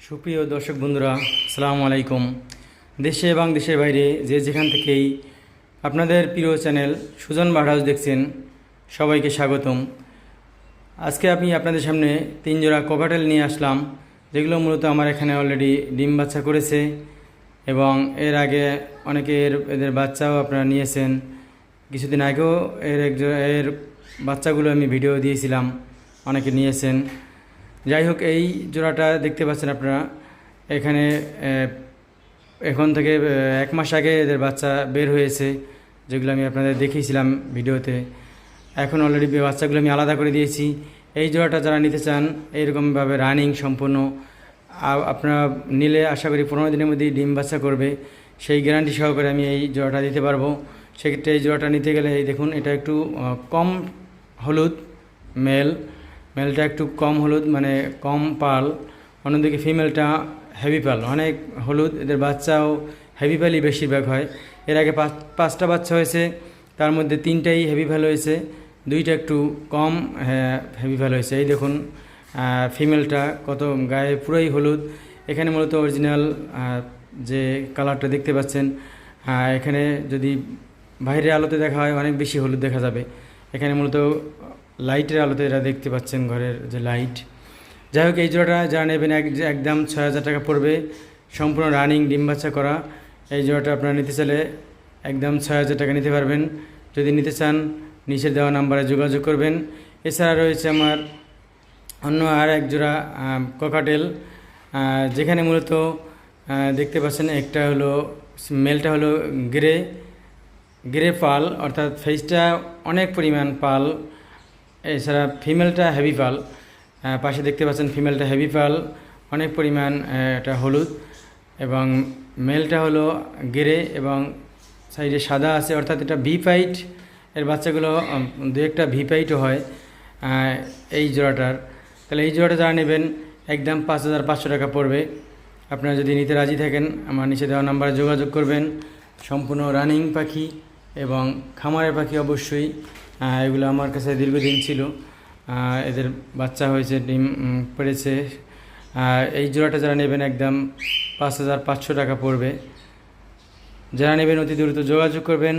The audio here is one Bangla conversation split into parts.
সুপ্রিয় দর্শক বন্ধুরা, আসসালামু আলাইকুম। দেশে এবং দেশের বাইরে যে যেখান থেকেই আপনাদের প্রিয় চ্যানেল সুজন বাহাজ দেখছেন, সবাইকে স্বাগতম। আজকে আমি আপনাদের সামনে তিন জোড়া নিয়ে আসলাম, যেগুলো মূলত আমার এখানে অলরেডি ডিম বাচ্চা করেছে এবং এর আগে অনেকে এর এদের বাচ্চাও আপনারা নিয়েছেন। কিছুদিন আগেও এর এক জো- এর বাচ্চাগুলো আমি ভিডিও দিয়েছিলাম, অনেকে নিয়েছেন। যাই হোক এই জোড়াটা দেখতে পাচ্ছেন আপনারা। এখানে এখন থেকে এক মাস আগে এদের বাচ্চা বের হয়েছে, যেগুলো আমি আপনাদের দেখিয়েছিলাম ভিডিওতে। এখন অলরেডি বাচ্চাগুলো আমি আলাদা করে দিয়েছি। এই জোড়াটা যারা নিতে চান, এইরকমভাবে রানিং সম্পূর্ণ। আপনারা নিলে আশা করি পনেরো দিনের মধ্যেই ডিম বাচ্চা করবে। সেই গ্যারান্টি সহকারে আমি এই জোড়াটা দিতে পারব। সেক্ষেত্রে এই জোড়াটা নিতে গেলে, এই দেখুন, এটা একটু কম হলুদ মেল মেলটা একটু কম হলুদ মানে কম পাল। অন্যদিকে ফিমেলটা হেভি পাল, অনেক হলুদ। এদের বাচ্চাও হেভি পালই বেশিরভাগ হয়। এর আগে পাঁচ, পাঁচটা বাচ্চা হয়েছে, তার মধ্যে তিনটাই হেভি ভ্যাল হয়েছে। দুইটা একটু কম হেভি ভ্যাল হয়েছে। এই দেখুন ফিমেলটা কত গায়ে পুরোই হলুদ। এখানে মূলত অরিজিনাল যে কালারটা দেখতে পাচ্ছেন এখানে যদি বাইরের আলোতে দেখা হয়, অনেক বেশি হলুদ দেখা যাবে। এখানে মূলত লাইটের আলোতে এরা দেখতে পাচ্ছেন ঘরের যে লাইট। যাই হোক, এই জোড়াটা যারা নেবেন এক একদম ছয় হাজার টাকা পড়বে। সম্পূর্ণ রানিং ডিম বাচ্চা করা। এই জোড়াটা আপনারা নিতে চাইলে একদম ছয় হাজার টাকা নিতে পারবেন। যদি নিতে চান নিচে দেওয়া নাম্বারে যোগাযোগ করবেন। এছাড়া রয়েছে আমার অন্য আর এক জোড়া ককাটেল যেখানে মূলত দেখতে পাচ্ছেন একটা হলো মেলটা হলো গ্রে গ্রে পাল। অর্থাৎ ফেসটা অনেক পরিমাণ পাল। এছাড়া ফিমেলটা হেভি পাল পাশে দেখতে পাচ্ছেন ফিমেলটা হেভি পাল অনেক পরিমাণ এটা হলুদ এবং মেলটা হলো গেরে এবং সাইডে সাদা আছে, অর্থাৎ এটা ভি পাইট এর বাচ্চাগুলো দু একটা ভি পাইটও হয় এই জোড়াটার। তাহলে এই জোড়াটা যারা নেবেন, একদম পাঁচ হাজার পাঁচশো টাকা পড়বে। আপনারা যদি নিতে রাজি থাকেন, আমার নিচে দেওয়া নাম্বারে যোগাযোগ করবেন। সম্পূর্ণ রানিং পাখি এবং খামারের পাখি অবশ্যই। এগুলো আমার কাছে দীর্ঘদিন ছিল। এদের বাচ্চা হয়েছে, ডিম পেড়েছে। এই জোড়াটা যারা নেবেন একদম পাঁচ হাজার পাঁচশো টাকা পড়বে। যারা নেবেন অতি দ্রুত যোগাযোগ করবেন।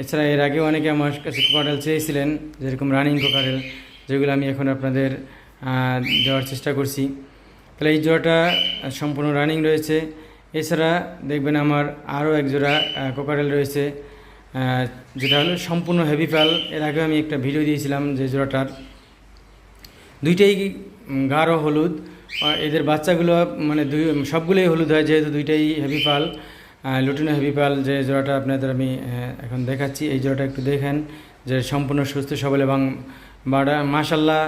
এছাড়া এর আগেও অনেকে আমার কাছে কোকারেল চেয়েছিলেন, যেরকম রানিং কোকারেল যেগুলো আমি এখন আপনাদের দেওয়ার চেষ্টা করছি। তাহলে এই জোড়াটা সম্পূর্ণ রানিং রয়েছে। এছাড়া দেখবেন আমার আরও এক জোড়া কোকারেল রয়েছে। যেটা হলো সম্পূর্ণ হেভি পাল এর আগে আমি একটা ভিডিও দিয়েছিলাম যে জোড়াটার। দুইটাই গাঢ় হলুদ। এদের বাচ্চাগুলো মানে দুই, সবগুলোই হলুদ হয় যেহেতু দুইটাই হেভি পাল লুটিনো হেভি পাল যে জোড়াটা আপনাদের আমি এখন দেখাচ্ছি। এই জোড়াটা একটু দেখেন যে সম্পূর্ণ সুস্থ, সবল এবং বাড়া। মাশাল্লাহ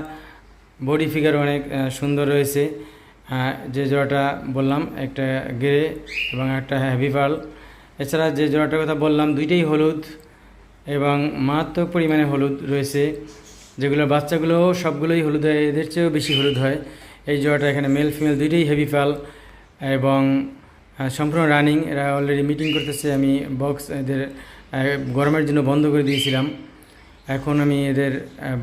বডি ফিগার অনেক সুন্দর রয়েছে। যে জোড়াটা বললাম, একটা গ্রে এবং একটা হেভি পাল এছাড়া যে জোড়াটার কথা বললাম, দুইটাই হলুদ এবং মারাত্মক পরিমাণে হলুদ রয়েছে, যেগুলো বাচ্চাগুলো সবগুলোই হলুদ হয়, এদের চেয়েও বেশি হলুদ হয়। এই জোড়াটা এখানে মেল ফিমেল দুইটাই হেভি পাল এবং সম্পূর্ণ রানিং এরা অলরেডি মিটিং করতেছে, আমি বক্স এদের গরমের জন্য বন্ধ করে দিয়েছিলাম। এখন আমি এদের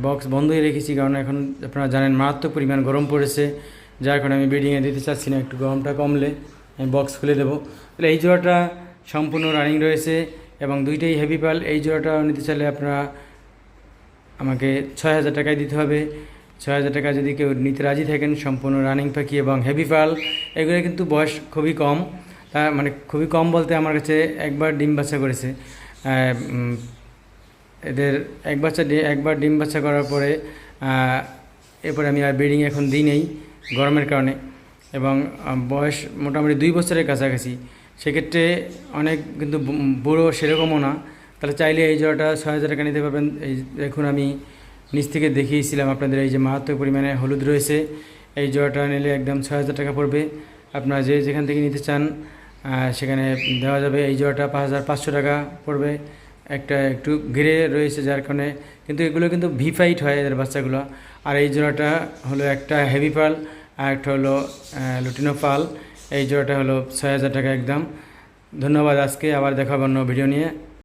বক্স বন্ধই রেখেছি, কারণ এখন আপনারা জানেন মারাত্মক পরিমাণ গরম পড়েছে, যার কারণে আমি ব্রিডিংয়ে দিতে চাচ্ছি না, একটু গরমটা কমলে আমি বক্স খুলে দেবো। তাহলে এই জোড়াটা সম্পূর্ণ রানিং রয়েছে এবং দুইটাই হেভি পাল এই জোড়াটা নিতে চাইলে আপনারা আমাকে ছয় হাজার টাকায় দিতে হবে। ছয় হাজার টাকা যদি কেউ নিতে রাজি থাকেন, সম্পূর্ণ রানিং পাখি এবং হেভি পাল এগুলো কিন্তু বয়স খুবই কম। তা মানে খুবই কম বলতে আমার কাছে একবার ডিম বাচ্চা করেছে। এদের এক বাচ্চা একবার ডিম বাচ্চা করার পরে এরপরে আমি আর ব্রিডিং এখন দিই নেই গরমের কারণে। এবং বয়স মোটামুটি দুই বছরের কাছাকাছি। সেক্ষেত্রে অনেক কিন্তু বুড়ো সেরকমও না। তাহলে চাইলে এই জোড়াটা ছয় হাজার টাকা নিতে পারবেন। এই দেখুন আমি নিচ থেকে দেখিয়েছিলাম আপনাদের এই যে মারাত্মক পরিমাণে হলুদ রয়েছে। এই জোড়াটা নিলে একদম ছয় হাজার টাকা পড়বে। আপনারা যে যেখান থেকে নিতে চান সেখানে দেওয়া যাবে। এই জোড়াটা পাঁচ হাজার পাঁচশো টাকা পড়বে। একটা একটু ঘিরে রয়েছে যার কারণে কিন্তু এগুলো কিন্তু ভি ফাইট হয় এদের বাচ্চাগুলো। আর এই জোড়াটা হলো একটা হেভি পাল আর একটা হলো লুটিনো পাল এই জোড়াটা হলো ছয় হাজার টাকা একদম। ধন্যবাদ আজকে আবার দেখাবো অন্য ভিডিও নিয়ে।